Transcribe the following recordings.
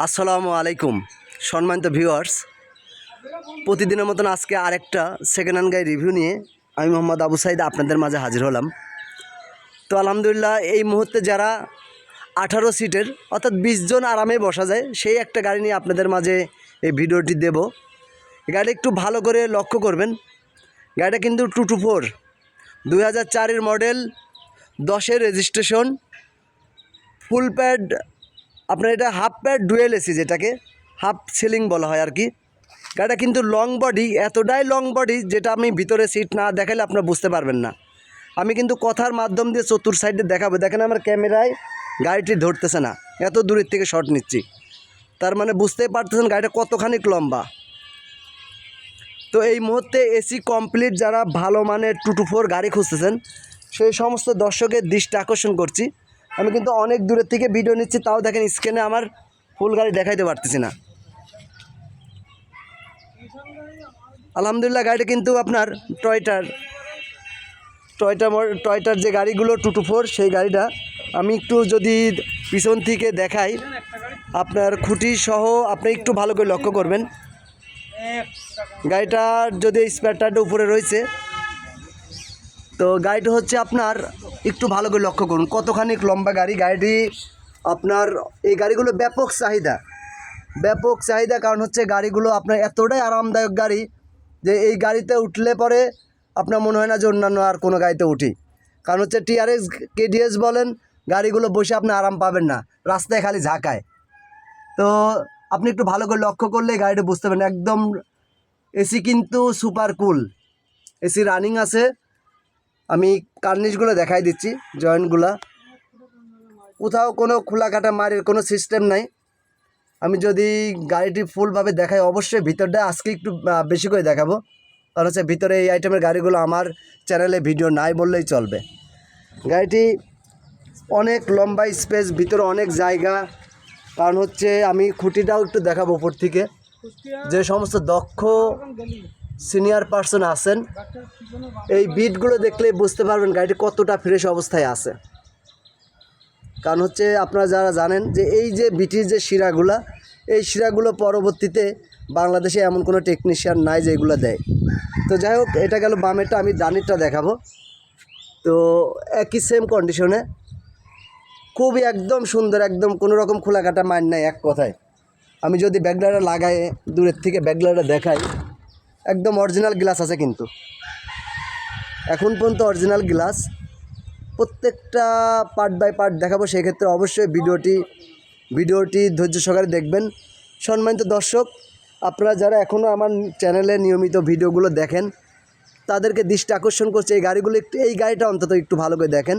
আসসালামু আলাইকুম, সম্মানিত ভিউয়ার্স প্রতিদিনের মতন আজকে আরেকটা সেকেন্ড হ্যান্ড গাড়ি রিভিউ নিয়ে আমি মোহাম্মদ আবু সাইদ আপনাদের মাঝে হাজির হলাম। তো আলহামদুলিল্লাহ, এই মুহূর্তে যারা আঠারো সিটের অর্থাৎ বিশ জন আরামে বসা যায়, সেই একটা গাড়ি নিয়ে আপনাদের মাঝে এই ভিডিওটি দেব। গাড়ি একটু ভালো করে লক্ষ্য করবেন। গাড়িটা কিন্তু টু টু ফোর, দুই হাজার চারের মডেল দশের রেজিস্ট্রেশন ফুল প্যাড আপনার এটা হাফ প্যাড ডুয়েল এসি যেটাকে হাফ সিলিং বলা হয় আর কি। গাড়িটা কিন্তু লং বডি এতটাই লং বডি যেটা আমি ভিতরে সিট না দেখালে আপনারা বুঝতে পারবেন না। আমি কিন্তু কথার মাধ্যম দিয়ে চতুর সাইডে দেখাবো। দেখেন আমার ক্যামেরায় গাড়িটি ধরতেছে না। এত দূরের থেকে শট নিচ্ছি। তার মানে বুঝতেই পারতেছেন গাড়িটা কতখানি লম্বা। তো এই মুহূর্তে এসি কমপ্লিট যারা ভালো মানের টু টু ফোর গাড়ি খুঁজতেছেন, সেই সমস্ত দর্শকের দৃষ্টি আকর্ষণ করছি। আমি কিন্তু অনেক দূরের থেকে ভিডিও নিচ্ছি, তাও দেখেন স্ক্রিনে আমার ফুল গাড়ি দেখাইতে পারতেছি না। আলহামদুলিল্লাহ, গাড়িটা কিন্তু আপনার টয়টার। টয়টা টয়টার যে গাড়িগুলো টু টু ফোর, সেই গাড়িটা আমি একটু যদি পিছন থেকে দেখাই, আপনার খুঁটি সহ আপনি একটু ভালো করে লক্ষ্য করবেন। গাড়িটার যদি স্পেয়ার উপরে রয়েছে তো গাড়িটা হচ্ছে আপনার একটু ভালো করে লক্ষ্য করুন। কতখানি লম্বা গাড়ি? গাড়িটি আপনার, এই গাড়িগুলো ব্যাপক চাহিদা। ব্যাপক চাহিদা কারণ হচ্ছে গাড়িগুলো আপনার এতটাই আরামদায়ক গাড়ি যে এই গাড়িতে উঠলে পরে আপনার মনে হয় না যে অন্যান্য আর কোনো গাড়িতে উঠি। কারণ হচ্ছে টিআরএস কেডিএস বলেন, গাড়িগুলো বসে আপনি আরাম পাবেন না, রাস্তায় খালি ঝাঁকায়। তো আপনি একটু ভালো করে লক্ষ্য করলে গাড়িটা বুঝতে পারেন একদম এসি কিন্তু সুপার কুল। এসি রানিং আছে। আমি কার্নিশগুলো দেখাই দিচ্ছি, জয়েন্টগুলা। কোথাও কোনো খোলাকাটা মারের কোনো সিস্টেম নাই। আমি যদি গাড়িটি ফুলভাবে দেখাই, অবশ্যই ভিতরটা আজকে একটু বেশি করে দেখাবো। কারণ হচ্ছে ভিতরে এই আইটেমের গাড়িগুলো আমার চ্যানেলে ভিডিও নাই বললেই চলবে। গাড়িটি অনেক লম্বা স্পেস ভিতরে অনেক জায়গা। কারণ হচ্ছে আমি খুঁটিটাও একটু দেখাবো উপর থেকে। যে সমস্ত দক্ষ সিনিয়র পার্সন আছেন এই বিটগুলো দেখলে বুঝতে পারবেন গাড়িটি কতটা ফ্রেশ অবস্থায় আছে। কারণ হচ্ছে আপনারা যারা জানেন যে এই যে বিটির যে শিরাগুলা, এই শিরাগুলো পরবর্তীতে বাংলাদেশে এমন কোনো টেকনিশিয়ান নাই যে এগুলো দেয়। তো যাই হোক, এটা গেল বামেরটা, আমি দানিরটা দেখাবো। তো একই সেম কন্ডিশনে খুবই একদম সুন্দর, একদম কোনো রকম খোলাকাটা মাইন নাই এক কথায়। আমি যদি ব্যাগলাটা লাগাই, দূরের থেকে ব্যাগলাটা দেখাই, একদম অরিজিনাল গ্লাস আছে কিন্তু। এখন পর্যন্ত অরিজিনাল গ্লাস প্রত্যেকটা পার্ট বাই পার্ট দেখাবো, সেক্ষেত্রে অবশ্যই ভিডিওটি ভিডিওটি ধৈর্য সহকারে দেখবেন। সম্মানিত দর্শক, আপনারা যারা এখনও আমার চ্যানেলে নিয়মিত ভিডিওগুলো দেখেন, তাদেরকে দৃষ্টি আকর্ষণ করছে, এই গাড়িগুলো একটু, এই গাড়িটা অন্তত একটু ভালো করে দেখেন।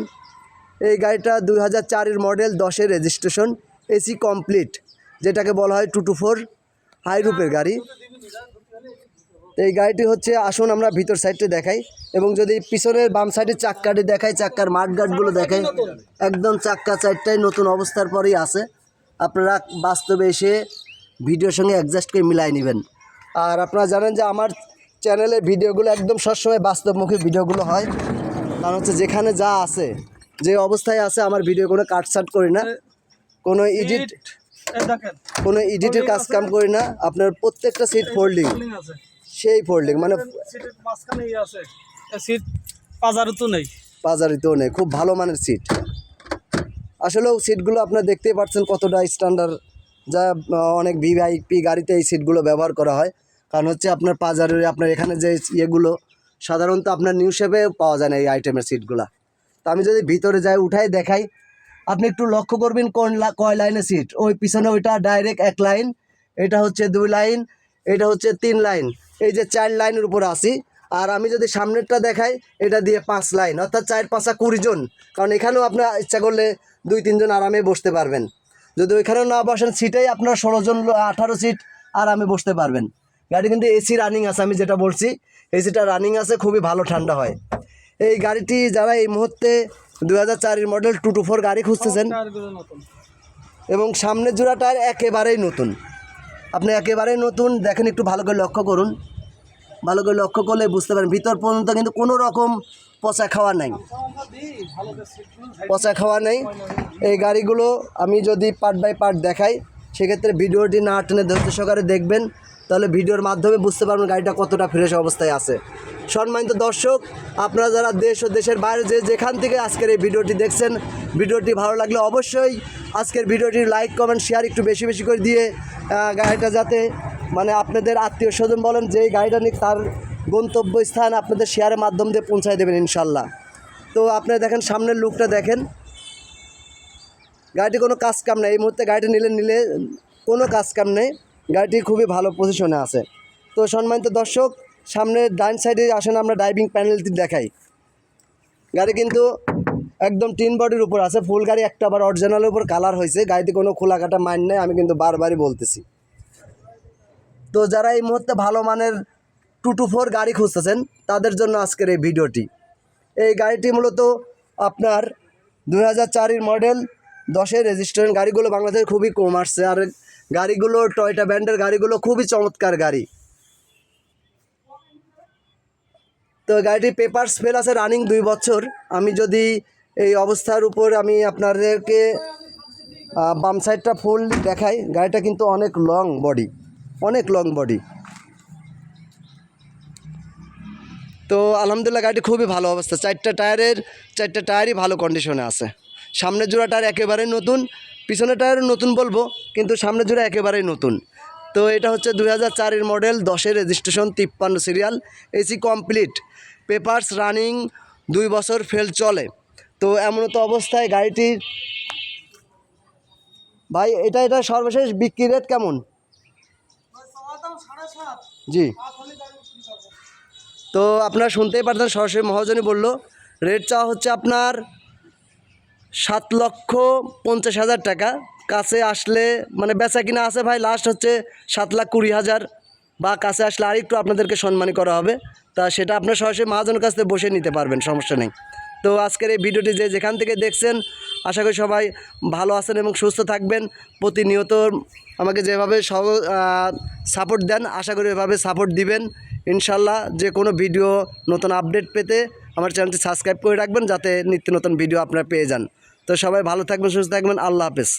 এই গাড়িটা দুই হাজার চারের মডেল দশের রেজিস্ট্রেশন এসি কমপ্লিট যেটাকে বলা হয় টু টু ফোর হাই রুপের গাড়ি। তো এই গাড়িটি হচ্ছে আসুন আমরা ভিতর সাইডটা দেখাই। এবং যদি পিছনের বাম সাইডে চাক্কাটি দেখাই চাক্কার মাঠগাটগুলো দেখাই একদম চাক্কা চারটাই নতুন অবস্থার পরেই আছে। আপনারা বাস্তবে এসে ভিডিওর সঙ্গে অ্যাডজাস্ট করে মিলাই নেবেন। আর আপনারা জানেন যে আমার চ্যানেলের ভিডিওগুলো একদম সবসময় বাস্তবমুখী ভিডিওগুলো হয়। কারণ হচ্ছে যেখানে যা আছে যে অবস্থায় আছে আমার ভিডিও কোনো কাটসাট করি না। কোনো এডিট কোনো এডিটের কাজ কাম করি না। আপনার প্রত্যেকটা সিট ফোল্ডিং সেই ফোল্ডিং মানে আছে। সিট তো নেই। বাজারিতেও নেই খুব ভালো মানের সিট আসলেও সিটগুলো আপনারা দেখতেই পাচ্ছেন কতটা স্ট্যান্ডার্ড যা অনেক ভিআইপি গাড়িতে এই সিটগুলো ব্যবহার করা হয়। কারণ হচ্ছে আপনার বাজারে আপনার এখানে যে ইয়েগুলো সাধারণত আপনার নিউ শেপে পাওয়া যায় না এই আইটেমের সিটগুলো তো আমি যদি ভিতরে যাই উঠাই দেখাই আপনি একটু লক্ষ্য করবেন কোন কয় লাইনের সিট ওই পিছনে ওইটা ডাইরেক্ট এক লাইন এটা হচ্ছে দুই লাইন এটা হচ্ছে তিন লাইন এই যে চার লাইনের উপর আসি আর আমি যদি সামনেরটা দেখাই, এটা দিয়ে পাঁচ লাইন, অর্থাৎ চার পাঁচা কুড়ি জন। কারণ এখানেও আপনার ইচ্ছা করলে দুই তিনজন আরামে বসতে পারবেন। যদি ওইখানেও না বসেন, সিটেই আপনার ষোলো জন আঠারো সিট আরামে বসতে পারবেন। গাড়ি কিন্তু এসি রানিং আছে, আমি যেটা বলছি, এসিটা রানিং আছে, খুবই ভালো ঠান্ডা হয়। এই গাড়িটি যারা এই মুহূর্তে দু হাজার চারের মডেল টু টু ফোর গাড়ি খুঁজতেছেন, এবং সামনের জোড়া টায়ার একেবারেই নতুন। আপনি একেবারেই নতুন, দেখেন একটু ভালো করে লক্ষ্য করুন। ভালো করে লক্ষ্য করলে বুঝতে পারেন ভিতর পর্যন্ত কিন্তু কোনো রকম পচা খাওয়া নাই। পচা খাওয়া নেই। এই গাড়িগুলো আমি যদি পার্ট বাই পার্ট দেখাই, সেক্ষেত্রে ভিডিওটি না টেনে ধৈর্য সহকারে দেখবেন। তাহলে ভিডিওর মাধ্যমে বুঝতে পারবেন গাড়িটা কতটা ফ্রেশ অবস্থায় আছে। সম্মানিত দর্শক, আপনারা যারা দেশ ও দেশের বাইরে যে যেখান থেকে আজকের এই ভিডিওটি দেখছেন, ভিডিওটি ভালো লাগলে অবশ্যই আজকের ভিডিওটি লাইক কমেন্ট শেয়ার একটু বেশি বেশি করে দিয়ে গাড়িটা যাতে মানে আপনাদের আত্মীয় স্বজন বলেন যে গাড়িটা নিয়ে তার গন্তব্যস্থান আপনাদের শেয়ারের মাধ্যম দিয়ে পৌঁছায় দেবেন ইনশাল্লাহ তো আপনারা দেখেন, সামনের লুকটা দেখেন। গাড়িটি কোনো কাজ কাম নেই। এই মুহূর্তে গাড়িটি নিলে নিলে কোনো কাজ কাম নেই। গাড়িটি খুবই ভালো পজিশনে আছে। তো সম্মানিত দর্শক, সামনে ডান সাইডে আসেন, আমরা ড্রাইভিং প্যানেলটি দেখাই। গাড়ি কিন্তু একদম টিন বডির উপর আছে। ফুল গাড়ি একটা আবার অরিজিনালের উপর কালার হয়েছে। গাড়িতে কোনো খোলা কাটা মাইন নেই, আমি কিন্তু বারবারই বলতেছি। তো যারা এই মুহূর্তে ভালো মানের টু টু ফোর গাড়ি খুঁজতেছেন, তাদের জন্য আজকের এই ভিডিওটি। এই গাড়িটি মূলত আপনার দু হাজার চারের মডেল, দশের রেজিস্ট্রেশন গাড়িগুলো বাংলাদেশে খুবই কম আসছে। আর গাড়িগুলো, টয়টা ব্র্যান্ডের গাড়িগুলো খুবই চমৎকার গাড়ি। তো গাড়িটি পেপারস ফেল আছে, রানিং দুই বছর। আমি যদি এই অবস্থার উপর আমি আপনাদেরকে বাম সাইডটা ফুল দেখাই, গাড়িটা কিন্তু অনেক লং বডি। অনেক লং বডি তো আলহামদুলিল্লাহ, গাড়িটি খুবই ভালো অবস্থা। চারটা টায়ারের, চারটা টায়ারই ভালো কন্ডিশনে আছে। সামনের জোড়া টায়ার একেবারেই নতুন, পিছনের টায়ারও নতুন বলব, কিন্তু সামনের জোড়া একেবারেই নতুন। তো এটা হচ্ছে দুই হাজার চারের মডেল দশের রেজিস্ট্রেশন তিপ্পান্ন serial AC complete papers running দুই বছর ফেল চলে। তো এমন তো অবস্থায় গাড়িটির। ভাই, এটা এটা সর্বশেষ বিক্রি রেট কেমন? জি। তো আপনারা শুনতেই পারতেন সরাসরি মহাজনী বলল রেট চাওয়া হচ্ছে আপনার সাত লক্ষ পঞ্চাশ হাজার টাকা। কাছে আসলে মানে বেচা কিনা আছে ভাই লাস্ট হচ্ছে সাত লাখ কুড়ি হাজার। বা কাছে আসলে আরেকটু আপনাদেরকে সম্মানী করা হবে। তা সেটা আপনার সরাসরি মহাজনের কাছ থেকে বসে নিতে পারবেন, সমস্যা নেই। তো আজকের এই ভিডিওটি যে যেখান থেকে দেখছেন, আশা করি সবাই ভালো আছেন এবং সুস্থ থাকবেন। প্রতিনিয়ত আমাকে যেভাবে সহ সাপোর্ট দেন, আশা করি এভাবে সাপোর্ট দিবেন। ইনশাল্লাহ যে কোনো ভিডিও নতুন আপডেট পেতে আমার চ্যানেলটি সাবস্ক্রাইব করে রাখবেন, যাতে নিত্য নতুন ভিডিও আপনারা পেয়ে যান। তো সবাই ভালো থাকবেন, সুস্থ থাকবেন। আল্লাহ হাফেজ।